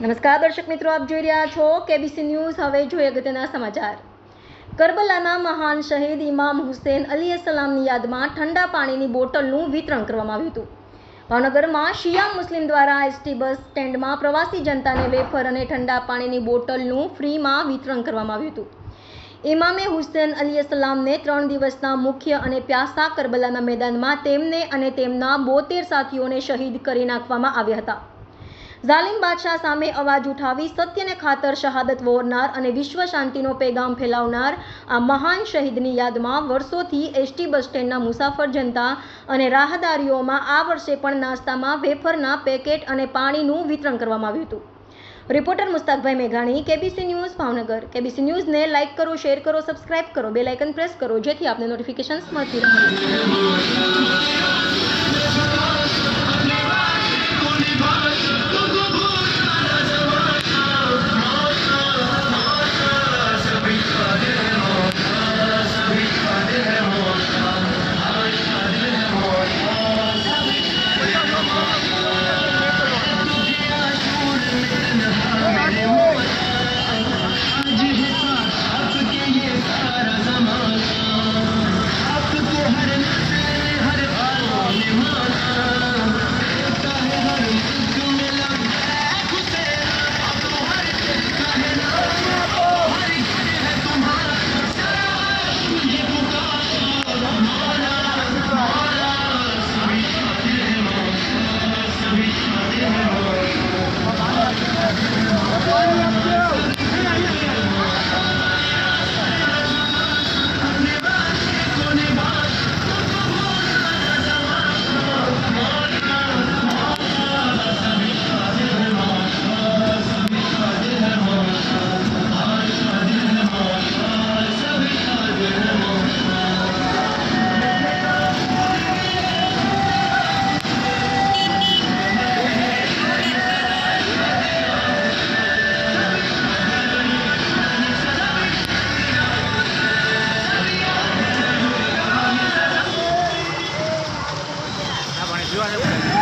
નમસ્કાર દર્શક મિત્રો, આપ જોઈ રહ્યા છો કેબીસી ન્યૂઝ. હવે જોઈએ અગત્યના સમાચાર. કરબલાના મહાન શહીદ ઇમામ હુસેન અલી સલામની યાદમાં ઠંડા પાણીની બોટલનું વિતરણ કરવામાં આવ્યું હતું. ભાવનગરમાં શિયા મુસ્લિમ દ્વારા એસટી બસ સ્ટેન્ડમાં પ્રવાસી જનતાને વેફર અને ઠંડા પાણીની બોટલનું ફ્રીમાં વિતરણ કરવામાં આવ્યું હતું. ઇમામે હુસેન અલી સલામને ત્રણ દિવસના મુખ્ય અને પ્યાસા કરબલાના મેદાનમાં તેમને અને તેમના બોતેર સાથીઓને શહીદ કરી નાખવામાં આવ્યા હતા. ઝાલિમ બાદશાહ સામે અવાજ ઉઠાવી સત્યને ખાતર શહાદત વોરનાર અને વિશ્વ શાંતિનો પેગામ ફેલાવનાર આ મહાન શહીદની યાદમાં વર્ષોથી એસટી બસ સ્ટેન્ડના મુસાફર જનતા અને રાહદારીઓમાં આ વર્ષે પણ નાસ્તામાં વેફરના પેકેટ અને પાણીનું વિતરણ કરવામાં આવ્યું હતું. રિપોર્ટર મુસ્તાકભાઈ મેઘાણી, કેબીસી ન્યૂઝ ભાવનગર. કેબીસી ન્યૂઝને લાઇક કરો, શેર કરો, સબસ્ક્રાઇબ કરો, બેલ આઇકન પ્રેસ કરો, જેથી આપને નોટિફિકેશન્સ મળતી રહે. enjoy him.